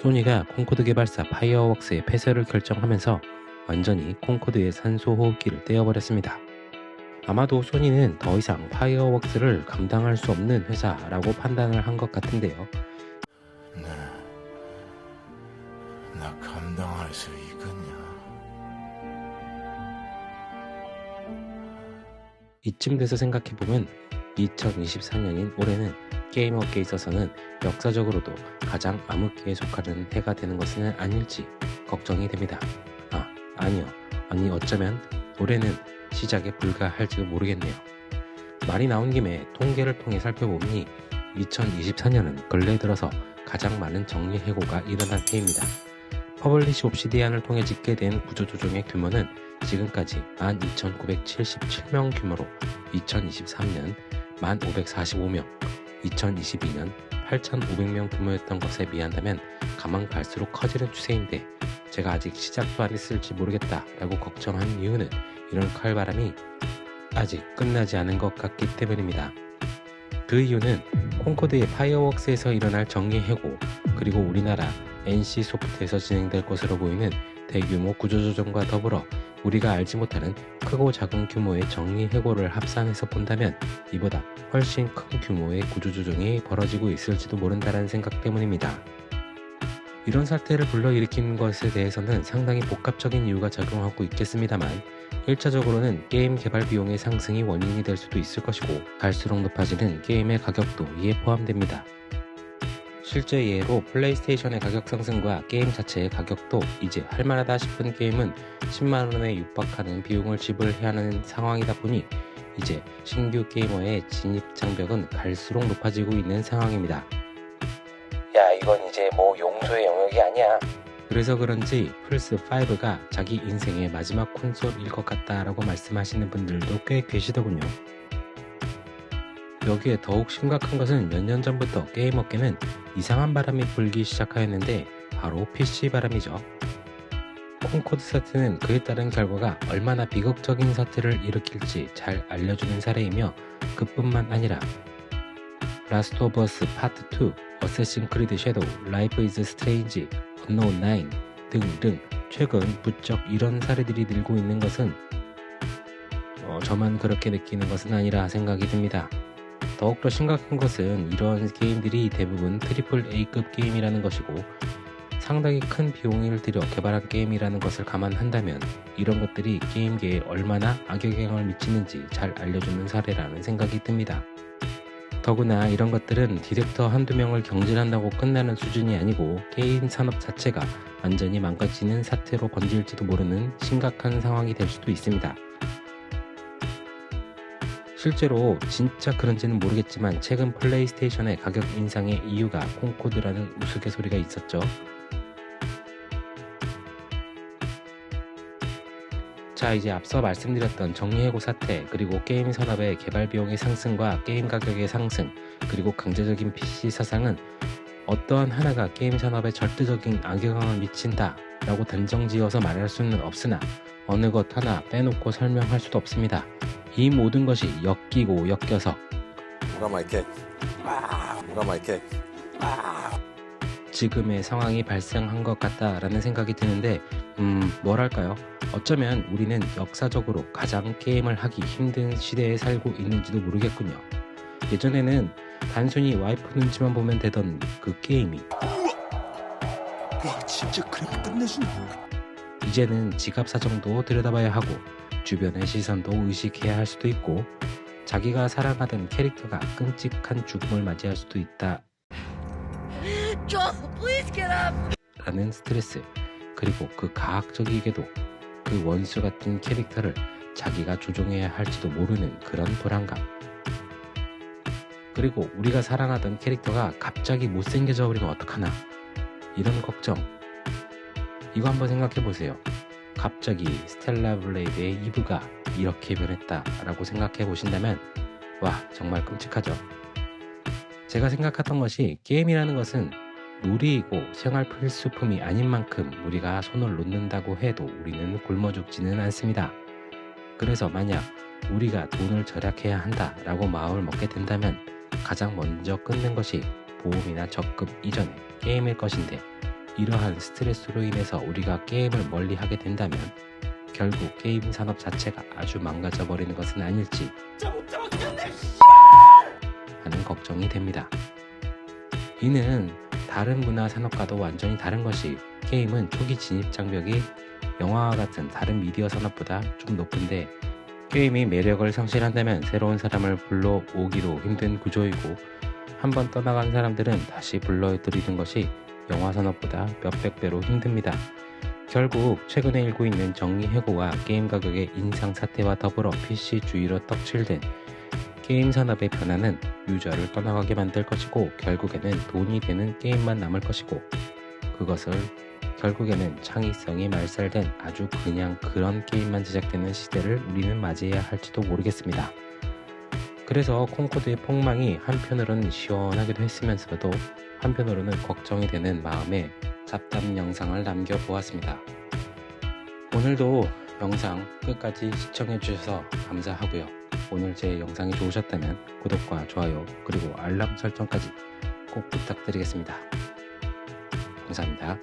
소니가 콩코드 개발사 파이어웍스의 폐쇄를 결정하면서 완전히 콩코드의 산소 호흡기를 떼어버렸습니다. 아마도 소니는 더 이상 파이어웍스를 감당할 수 없는 회사라고 판단을 한 것 같은데요. 네, 나 감당할 수 있겠냐? 이쯤 돼서 생각해보면 2024년인 올해는 게임 업계에 있어서는 역사적으로도 가장 암흑기에 속하는 해가 되는 것은 아닐지 걱정이 됩니다. 아, 아니요. 아니 어쩌면 올해는 시작에 불과할지도 모르겠네요. 말이 나온 김에 통계를 통해 살펴보니 2024년은 근래 들어서 가장 많은 정리 해고가 일어난 해입니다. 퍼블리시 옵시디안을 통해 집계된 구조조정의 규모는 지금까지 12,977명 규모로 2023년 1,545명, 2022년 8,500명 규모였던 것에 비한다면 가만 갈수록 커지는 추세인데 제가 아직 시작도 안 했을지 모르겠다 라고 걱정한 이유는 이런 칼바람이 아직 끝나지 않은 것 같기 때문입니다. 그 이유는 콩코드의 파이어웍스에서 일어날 정리 해고 그리고 우리나라 NC소프트에서 진행될 것으로 보이는 대규모 구조조정과 더불어 우리가 알지 못하는 크고 작은 규모의 정리 해고를 합산해서 본다면 이보다 훨씬 큰 규모의 구조조정이 벌어지고 있을지도 모른다는 생각 때문입니다. 이런 사태를 불러일으킨 것에 대해서는 상당히 복합적인 이유가 작용하고 있겠습니다만 1차적으로는 게임 개발 비용의 상승이 원인이 될 수도 있을 것이고 갈수록 높아지는 게임의 가격도 이에 포함됩니다. 실제 예로 플레이스테이션의 가격 상승과 게임 자체의 가격도 이제 할만하다 싶은 게임은 10만원에 육박하는 비용을 지불해야 하는 상황이다 보니 이제 신규 게이머의 진입 장벽은 갈수록 높아지고 있는 상황입니다. 야 이건 이제 뭐 용서의 영역이 아니야. 그래서 그런지 플스5가 자기 인생의 마지막 콘솔일 것 같다라고 말씀하시는 분들도 꽤 계시더군요. 여기에 더욱 심각한 것은 몇 년 전부터 게임 업계는 이상한 바람이 불기 시작하였는데 바로 PC 바람이죠. 콩코드 사태는 그에 따른 결과가 얼마나 비극적인 사태를 일으킬지 잘 알려주는 사례이며 그뿐만 아니라 라스트 오브 어스 파트 2, 어세신 크리드 섀도우, 라이프 이즈 스트레인지, 언노운 9 등등 최근 부쩍 이런 사례들이 늘고 있는 것은 어, 저만 그렇게 느끼는 것은 아니라 생각이 듭니다. 더욱더 심각한 것은 이러한 게임들이 대부분 트리플 A급 게임이라는 것이고 상당히 큰 비용을 들여 개발한 게임이라는 것을 감안한다면 이런 것들이 게임계에 얼마나 악영향을 미치는지 잘 알려주는 사례라는 생각이 듭니다. 더구나 이런 것들은 디렉터 한두 명을 경질한다고 끝나는 수준이 아니고 게임 산업 자체가 완전히 망가지는 사태로 번질지도 모르는 심각한 상황이 될 수도 있습니다. 실제로 진짜 그런지는 모르겠지만 최근 플레이스테이션의 가격 인상의 이유가 콩코드라는 우스갯소리가 있었죠. 자 이제 앞서 말씀드렸던 정리해고 사태 그리고 게임 산업의 개발 비용의 상승과 게임 가격의 상승 그리고 강제적인 PC 사상은 어떠한 하나가 게임 산업에 절대적인 악영향을 미친다 라고 단정지어서 말할 수는 없으나 어느 것 하나 빼놓고 설명할 수도 없습니다. 이 모든 것이 엮이고 엮여서. 누가 말게? 아, 누가 말게? 지금의 상황이 발생한 것 같다라는 생각이 드는데 음 뭐랄까요? 어쩌면 우리는 역사적으로 가장 게임을 하기 힘든 시대에 살고 있는지도 모르겠군요. 예전에는 단순히 와이프 눈치만 보면 되던 그 게임이. 와, 진짜 그렇게 끝내주네. 이제는 지갑 사정도 들여다봐야 하고 주변의 시선도 의식해야 할 수도 있고 자기가 사랑하던 캐릭터가 끔찍한 죽음을 맞이할 수도 있다. Joel, please get up. 라는 스트레스 그리고 그 가학적이게도 그 원수 같은 캐릭터를 자기가 조종해야 할지도 모르는 그런 불안감. 그리고 우리가 사랑하던 캐릭터가 갑자기 못생겨져 버리면 어떡하나? 이런 걱정. 이거 한번 생각해 보세요 갑자기 스텔라 블레이드의 이브가 이렇게 변했다 라고 생각해 보신다면 와 정말 끔찍하죠 제가 생각했던 것이 게임이라는 것은 놀이이고 생활 필수품이 아닌 만큼 우리가 손을 놓는다고 해도 우리는 굶어 죽지는 않습니다. 그래서 만약 우리가 돈을 절약해야 한다라고 마음을 먹게 된다면 가장 먼저 끊는 것이 보험이나 적금 이전의 게임일 것인데 이러한 스트레스로 인해서 우리가 게임을 멀리 하게 된다면 결국 게임 산업 자체가 아주 망가져 버리는 것은 아닐지 하는 걱정이 됩니다. 이는 다른 문화 산업과도 완전히 다른 것이 게임은 초기 진입 장벽이 영화와 같은 다른 미디어 산업보다 좀 높은데 게임이 매력을 상실한다면 새로운 사람을 불러오기도 힘든 구조이고 한번 떠나간 사람들은 다시 불러들이는 것이 영화 산업보다 몇백 배로 힘듭니다. 결국 최근에 일고 있는 정리 해고와 게임 가격의 인상 사태와 더불어 PC 주의로 떡칠된 게임 산업의 변화는 유저를 떠나가게 만들 것이고 결국에는 돈이 되는 게임만 남을 것이고 그것을 결국에는 창의성이 말살된 아주 그냥 그런 게임만 제작되는 시대를 우리는 맞이해야 할지도 모르겠습니다. 그래서 콩코드의 폭망이 한편으로는 시원하기도 했으면서도 한편으로는 걱정이 되는 마음에 잡담 영상을 남겨보았습니다. 오늘도 영상 끝까지 시청해주셔서 감사하고요. 오늘 제 영상이 좋으셨다면 구독과 좋아요 그리고 알람 설정까지 꼭 부탁드리겠습니다. 감사합니다.